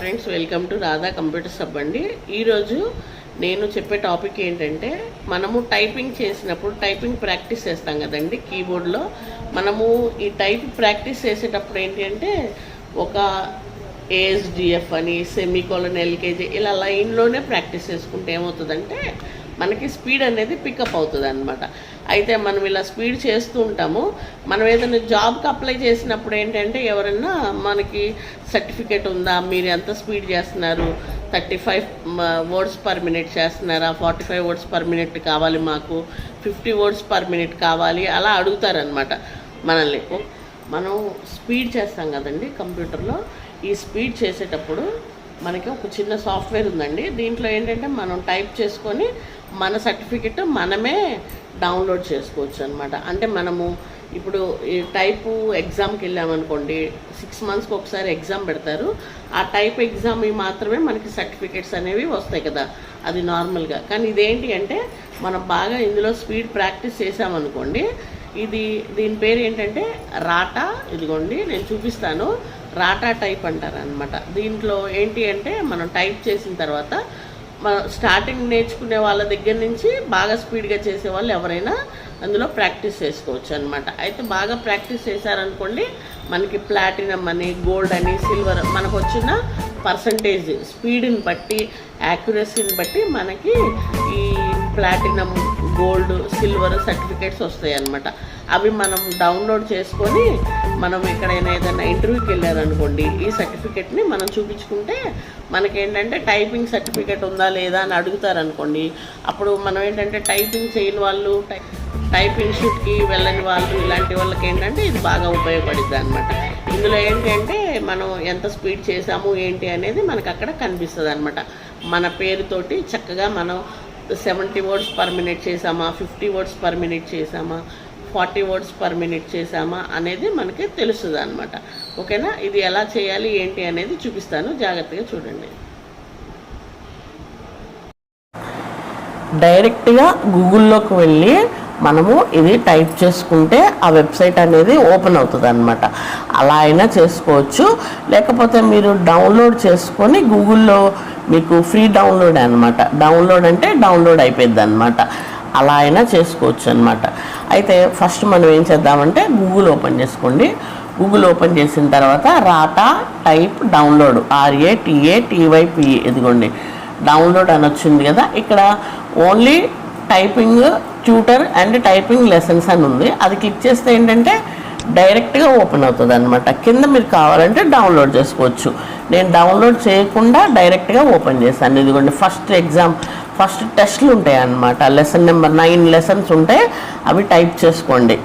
Friends welcome to Radha computer sub అండి. ఈరోజు నేను చెప్పే టాపిక్ ఏంటంటే మనము టైపింగ్ చేసినప్పుడు టైపింగ్ ప్రాక్టీస్ చేస్తాం కదండి కీబోర్డ్లో. మనము ఈ టైప్ ప్రాక్టీస్ చేసేటప్పుడు ఏంటి అంటే ఒక ఏఎస్డిఎఫ్ అని సెమీకోలన్ ఎల్కేజీ ఇలా లైన్లోనే ప్రాక్టీస్ చేసుకుంటే ఏమవుతుందంటే మనకి స్పీడ్ అనేది పికప్ అవుతుంది అనమాట అయితే మనం ఇలా స్పీడ్ చేస్తూ ఉంటాము. మనం ఏదైనా జాబ్కి అప్లై చేసినప్పుడు ఏంటంటే ఎవరైనా మనకి సర్టిఫికేట్ ఉందా? మీరు ఎంత స్పీడ్ చేస్తున్నారు? Thirty five words per minute చేస్తున్నారా? Forty five words per minute కావాలి మాకు. ఫిఫ్టీ వర్డ్స్ పర్ మినిట్ కావాలి. అలా అడుగుతారనమాట మనల్ని. మనం స్పీడ్ చేస్తాం కదండి కంప్యూటర్లో. ఈ స్పీడ్ చేసేటప్పుడు మనకి ఒక చిన్న సాఫ్ట్వేర్ ఉందండి. దీంట్లో ఏంటంటే మనం టైప్ చేసుకొని మన సర్టిఫికెట్ మనమే డౌన్లోడ్ చేసుకోవచ్చు అనమాట అంటే మనము ఇప్పుడు ఈ టైపు ఎగ్జామ్కి వెళ్ళామనుకోండి సిక్స్ మంత్స్కి ఒకసారి ఎగ్జామ్ పెడతారు. ఆ టైప్ ఎగ్జామ్ మాత్రమే మనకి సర్టిఫికెట్స్ అనేవి వస్తాయి కదా అది నార్మల్గా. కానీ ఇదేంటి అంటే మనం బాగా ఇందులో స్పీడ్ ప్రాక్టీస్ చేసామనుకోండి ఇది దీని పేరు ఏంటంటే రాటా ఇదిగోండి నేను చూపిస్తాను. రాటా టైప్ అంటారు అనమాట దీంట్లో ఏంటి అంటే మనం టైప్ చేసిన తర్వాత స్టార్టింగ్ నేర్చుకునే వాళ్ళ దగ్గర నుంచి బాగా స్పీడ్గా చేసే వాళ్ళు ఎవరైనా అందులో ప్రాక్టీస్ చేసుకోవచ్చు అనమాట అయితే బాగా ప్రాక్టీస్ చేశారనుకోండి మనకి ప్లాటినం అని గోల్డ్ అని సిల్వర్ మనకు వచ్చిన పర్సంటేజ్ స్పీడ్ని బట్టి యాక్యురసీని బట్టి మనకి ఈ ప్లాటినం గోల్డ్ సిల్వర్ సర్టిఫికేట్స్ వస్తాయి అన్నమాట అవి మనం డౌన్లోడ్ చేసుకొని మనం ఎక్కడైనా ఏదైనా ఇంటర్వ్యూకి వెళ్ళారనుకోండి ఈ సర్టిఫికెట్ని మనం చూపించుకుంటే మనకేంటంటే టైపింగ్ సర్టిఫికేట్ ఉందా లేదా అని అడుగుతారనుకోండి అప్పుడు మనం ఏంటంటే టైపింగ్ చేయని వాళ్ళు టై టైప్ వెళ్ళని వాళ్ళు ఇలాంటి వాళ్ళకి ఏంటంటే ఇది బాగా ఉపయోగపడుతుంది అనమాట ఇందులో ఏంటంటే మనం ఎంత స్పీడ్ చేసాము ఏంటి అనేది మనకు అక్కడ కనిపిస్తుంది అనమాట మన పేరుతోటి చక్కగా మనం సెవెంటీ వర్డ్స్ పర్ మినిట్ చేసామా ఫిఫ్టీ వర్డ్స్ పర్ మినిట్ చేసామా ఫార్టీ వర్డ్స్ పర్ మినిట్ చేసామా అనేది మనకి తెలుస్తుంది అనమాట ఓకేనా? ఇది ఎలా చేయాలి ఏంటి అనేది చూపిస్తాను. జాగ్రత్తగా చూడండి. డైరెక్ట్గా గూగుల్లోకి వెళ్ళి మనము ఇది టైప్ చేసుకుంటే ఆ వెబ్సైట్ అనేది ఓపెన్ అవుతుంది అనమాట అలా అయినా చేసుకోవచ్చు. లేకపోతే మీరు డౌన్లోడ్ చేసుకొని గూగుల్లో మీకు ఫ్రీ డౌన్లోడ్ అనమాట డౌన్లోడ్ అంటే డౌన్లోడ్ అయిపోయింది అనమాట అలా అయినా చేసుకోవచ్చు అనమాట అయితే ఫస్ట్ మనం ఏం చేద్దామంటే గూగుల్ ఓపెన్ చేసుకోండి. గూగుల్ ఓపెన్ చేసిన తర్వాత Ratatype download. R A T A T Y P A ఇదిగోండి. డౌన్లోడ్ అని వచ్చింది కదా ఇక్కడ only typing tutor and typing lessons అని ఉంది. అది క్లిక్ చేస్తే ఏంటంటే డైరెక్ట్గా ఓపెన్ అవుతుంది అనమాట కింద మీరు కావాలంటే డౌన్లోడ్ చేసుకోవచ్చు. నేను డౌన్లోడ్ చేయకుండా డైరెక్ట్గా ఓపెన్ చేశాను. ఇదిగోండి ఫస్ట్ ఎగ్జామ్ ఫస్ట్ టెస్ట్లు ఉంటాయి అన్నమాట లెసన్ నెంబర్ నైన్ లెసన్స్ ఉంటాయి. అవి టైప్ చేసుకోండి.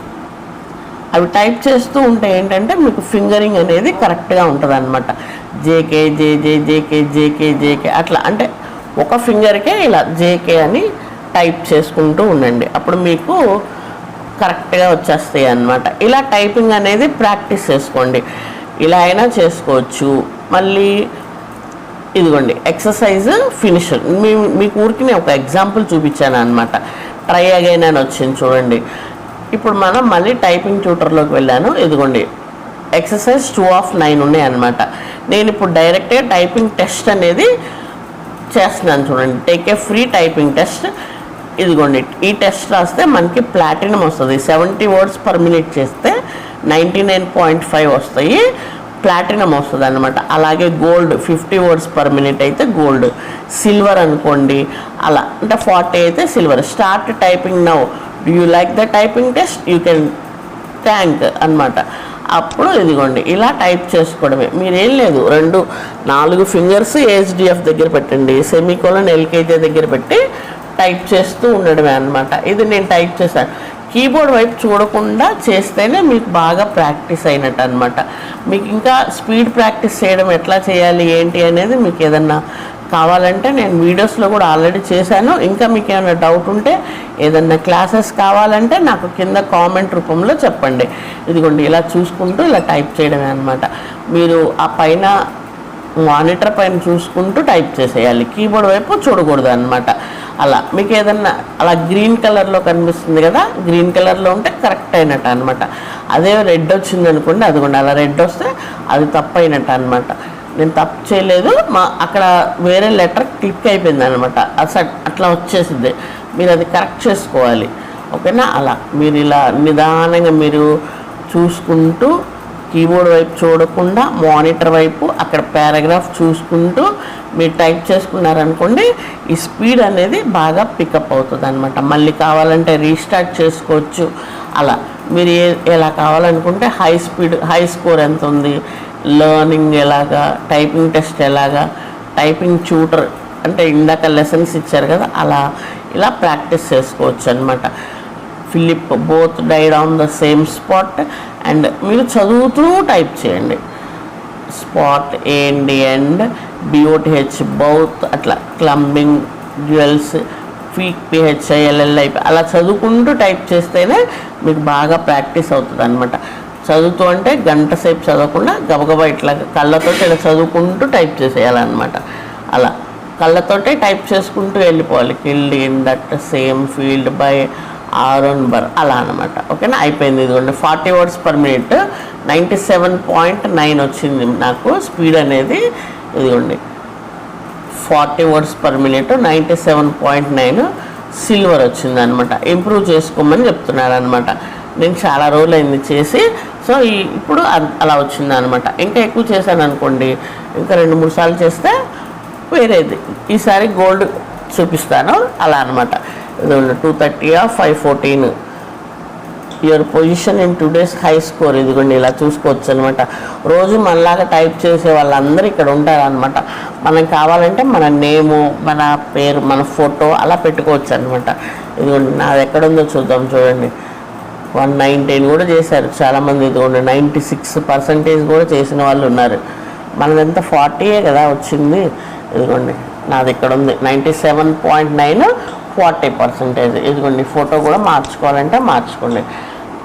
అవి టైప్ చేస్తూ ఉంటే ఏంటంటే మీకు ఫింగరింగ్ అనేది కరెక్ట్గా ఉంటుంది అనమాట J K J J J K J K J K అట్లా అంటే ఒక ఫింగర్కే ఇలా జేకే అని టైప్ చేసుకుంటూ ఉండండి. అప్పుడు మీకు కరెక్ట్గా వచ్చేస్తాయి అన్నమాట. ఇలా టైపింగ్ అనేది ప్రాక్టీస్ చేసుకోండి. ఇలా అయినా చేసుకోవచ్చు. మళ్ళీ ఇదిగోండి ఎక్సర్సైజ్ ఫినిష్ మీ మీకు ఊరికి నేను ఒక ఎగ్జాంపుల్ చూపించాను అనమాట ట్రై అగైన్ అని వచ్చింది చూడండి. ఇప్పుడు మనం మళ్ళీ టైపింగ్ ట్యూటర్లోకి వెళ్ళాను. ఇదిగోండి ఎక్సర్సైజ్ టూ ఆఫ్ నైన్ ఉన్నాయి అనమాట నేను ఇప్పుడు డైరెక్ట్గా టైపింగ్ టెస్ట్ అనేది చేస్తున్నాను చూడండి. Take a free typing test. ఇదిగోండి ఈ టెస్ట్ రాస్తే మనకి ప్లాటినం వస్తుంది. సెవెంటీ వర్డ్స్ పర్ మినిట్ చేస్తే నైంటీ నైన్ పాయింట్ ఫైవ్ వస్తాయి. ప్లాటినం వస్తుంది అనమాట అలాగే gold fifty words per minute అయితే గోల్డ్ సిల్వర్ అనుకోండి అలా. అంటే ఫార్టీ అయితే silver start typing now do you like the typing test you can thank అన్నమాట. అప్పుడు ఇదిగోండి ఇలా టైప్ చేసుకోవడమే. మీరేం లేదు రెండు నాలుగు ఫింగర్స్ ఏహెచ్డిఎఫ్ దగ్గర పెట్టండి. సెమీకోలన్ ఎల్కేజీ దగ్గర పెట్టి టైప్ చేస్తూ ఉండడమే అనమాట ఇది నేను టైప్ చేశాను. కీబోర్డ్ వైపు చూడకుండా చేస్తేనే మీకు బాగా ప్రాక్టీస్ అయినట్టు అనమాట మీకు ఇంకా స్పీడ్ ప్రాక్టీస్ చేయడం ఎట్లా చేయాలి ఏంటి అనేది మీకు ఏదన్నా కావాలంటే నేను వీడియోస్లో కూడా ఆల్రెడీ చేశాను. ఇంకా మీకు ఏమైనా డౌట్ ఉంటే ఏదన్నా క్లాసెస్ కావాలంటే నాకు కింద కామెంట్ రూపంలో చెప్పండి. ఇదిగోండి ఇలా చూసుకుంటూ ఇలా టైప్ చేయడమే అనమాట మీరు ఆ పైన మానిటర్ పైన చూసుకుంటూ టైప్ చేసేయాలి. కీబోర్డ్ వైపు చూడకూడదు అనమాట అలా. మీకు ఏదన్నా అలా గ్రీన్ కలర్లో కనిపిస్తుంది కదా గ్రీన్ కలర్లో ఉంటే కరెక్ట్ అయినట్టు అనమాట అదే రెడ్ వచ్చింది అనుకోండి అదిగోండి అలా రెడ్ వస్తే అది తప్పు అయినట్టు అనమాట నేను తప్పు చేయలేదు మా అక్కడ వేరే లెటర్ క్లిక్ అయిపోయింది అనమాట అసలు అట్లా వచ్చేసింది. మీరు అది కరెక్ట్ చేసుకోవాలి. ఓకేనా? అలా. మీరు ఇలా నిదానంగా మీరు చూసుకుంటూ కీబోర్డ్ వైపు చూడకుండా మానిటర్ వైపు అక్కడ పారాగ్రాఫ్ చూసుకుంటూ మీరు టైప్ చేసుకున్నారనుకోండి ఈ స్పీడ్ అనేది బాగా పికప్ అవుతుంది అనమాట మళ్ళీ కావాలంటే రీస్టార్ట్ చేసుకోవచ్చు. అలా మీరు ఏ ఎలా కావాలనుకుంటే హై స్పీడ్ హై స్కోర్ ఎంత ఉంది లర్నింగ్ ఎలాగా టైపింగ్ టెస్ట్ ఎలాగా టైపింగ్ ట్యూటర్ అంటే ఇందాక లెసన్స్ ఇచ్చారు కదా అలా ఇలా ప్రాక్టీస్ చేసుకోవచ్చు అనమాట Philip both died on the same spot and మీరు చదువుతూ టైప్ చేయండి. స్పాట్ ఏండి అండ్ బిఓటిహెచ్ బౌత్ అట్లా క్లంబింగ్ జ్యువెల్స్ ఫీక్ పిహెచ్ఐఎల్ఎల్ ఎల్ఎల్ఐ అలా చదువుకుంటూ టైప్ చేస్తేనే మీకు బాగా ప్రాక్టీస్ అవుతుంది అనమాట చదువుతూ అంటే గంట సేపు చదవకుండా గబగబా ఇట్లా కళ్ళతో ఇలా చదువుకుంటూ టైప్ చేసేయాలన్నమాట. అలా కళ్ళతోటే టైప్ చేసుకుంటూ వెళ్ళిపోవాలి. Killed in that same field by Aaron Burr అలా అనమాట ఓకేనా? అయిపోయింది ఇదిగోండి. Forty words per minute ninety seven point nine వచ్చింది నాకు స్పీడ్ అనేది. ఇదిగోండి. Forty words per minute ninety seven point nine silver వచ్చింది అనమాట ఇంప్రూవ్ చేసుకోమని చెప్తున్నారు అనమాట నేను చాలా రోజులు అయింది చేసి. సో ఈ ఇప్పుడు అ- అలా వచ్చింది అనమాట ఇంకా ఎక్కువ చేశాను అనుకోండి. ఇంకా రెండు మూడు సార్లు చేస్తే వేరేది. ఈసారి గోల్డ్ చూపిస్తాను. అలా అనమాట two thirty five fourteen your position in today's high score ఇదిగోండి ఇలా చూసుకోవచ్చు అనమాట రోజు మనలాగా టైప్ చేసే వాళ్ళందరూ ఇక్కడ ఉంటారనమాట మనం కావాలంటే మన నేము మన పేరు మన ఫోటో అలా పెట్టుకోవచ్చు అనమాట ఇదిగోండి నాది ఎక్కడుందో చూద్దాం చూడండి. వన్ నైన్టీన్ కూడా చేశారు చాలామంది ఇదిగోండి నైంటీ సిక్స్ పర్సంటేజ్ కూడా చేసిన వాళ్ళు ఉన్నారు. మనదంతా ఫార్టీయే కదా వచ్చింది. ఇదిగోండి నాది ఇక్కడ ఉంది ninety seven point nine forty percentage. ఇదిగోండి ఫోటో కూడా మార్చుకోవాలంటే మార్చుకోండి.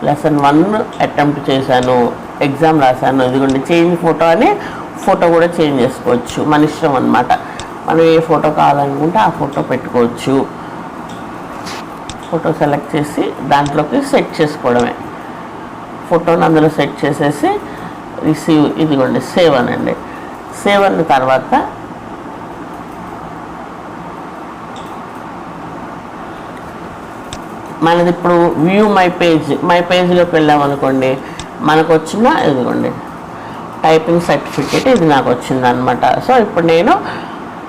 లెసన్ వన్ అటెంప్ట్ చేశాను ఎగ్జామ్ రాశాను. ఇదిగోండి చేంజ్ ఫోటో అని ఫోటో కూడా చేంజ్ చేసుకోవచ్చు. మన ఇష్టం అనమాట మనం ఏ ఫోటో కావాలనుకుంటే ఆ ఫోటో పెట్టుకోవచ్చు. ఫోటో సెలెక్ట్ చేసి దాంట్లోకి సెట్ చేసుకోవడమే. ఫోటోని అందులో సెట్ చేసేసి రిసీవ్ ఇదిగోండి సేవ్ అనండి. సేవ్ అన్న తర్వాత మనది ఇప్పుడు వ్యూ మై పేజ్ మై పేజ్లోకి వెళ్ళామనుకోండి మనకు వచ్చిన ఇదిగోండి. టైపింగ్ సర్టిఫికేట్ ఇది నాకు వచ్చింది అనమాట సో ఇప్పుడు నేను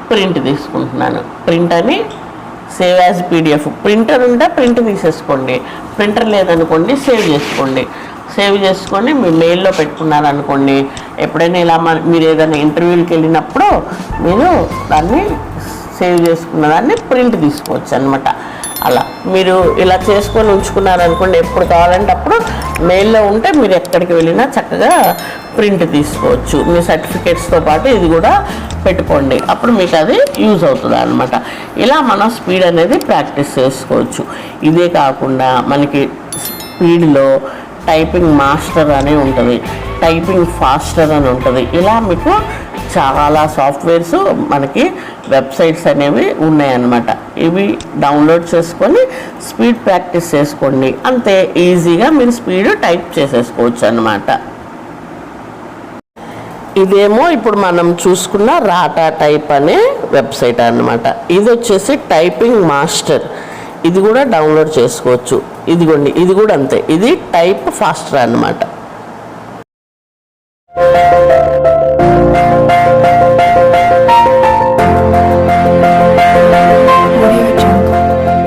ప్రింట్ తీసుకుంటున్నాను. ప్రింట్ అని సేవ్ యాజ్ పీడిఎఫ్ ప్రింటర్ ఉంటే ప్రింట్ తీసేసుకోండి. ప్రింటర్ లేదనుకోండి సేవ్ చేసుకోండి. సేవ్ చేసుకొని మీ మెయిల్లో పెట్టుకున్నారనుకోండి ఎప్పుడైనా ఇలా మీరు ఏదైనా ఇంటర్వ్యూకి వెళ్ళినప్పుడు మీరు దాన్ని సేవ్ చేసుకున్న దాన్ని ప్రింట్ తీసుకోవచ్చు అనమాట అలా. మీరు ఇలా చేసుకొని ఉంచుకున్నారనుకోండి ఎప్పుడు కావాలంటే అప్పుడు మెయిల్లో ఉంటే మీరు ఎక్కడికి వెళ్ళినా చక్కగా ప్రింట్ తీసుకోవచ్చు. మీ సర్టిఫికేట్స్తో పాటు ఇది కూడా పెట్టుకోండి. అప్పుడు మీకు అది యూజ్ అవుతుంది అనమాట ఇలా మనం స్పీడ్ అనేది ప్రాక్టీస్ చేసుకోవచ్చు. ఇదే కాకుండా మనకి స్పీడ్లో టైపింగ్ మాస్టర్ అని ఉంటుంది. టైపింగ్ ఫాస్టర్ అని ఉంటుంది. ఇలా మీకు చాలా సాఫ్ట్వేర్స్ మనకి వెబ్సైట్స్ అనేవి ఉన్నాయన్నమాట. ఇవి డౌన్లోడ్ చేసుకొని స్పీడ్ ప్రాక్టీస్ చేసుకోండి. అంతే ఈజీగా మీరు స్పీడ్ టైప్ చేసేసుకోవచ్చు అనమాట ఇదేమో ఇప్పుడు మనం చూసుకున్న రాటా టైప్ అనే వెబ్సైట్ అన్నమాట. ఇది వచ్చేసి టైపింగ్ మాస్టర్. ఇది కూడా డౌన్లోడ్ చేసుకోవచ్చు. ఇదిగోండి ఇది కూడా అంతే. ఇది టైప్ ఫాస్టర్ అన్నమాట.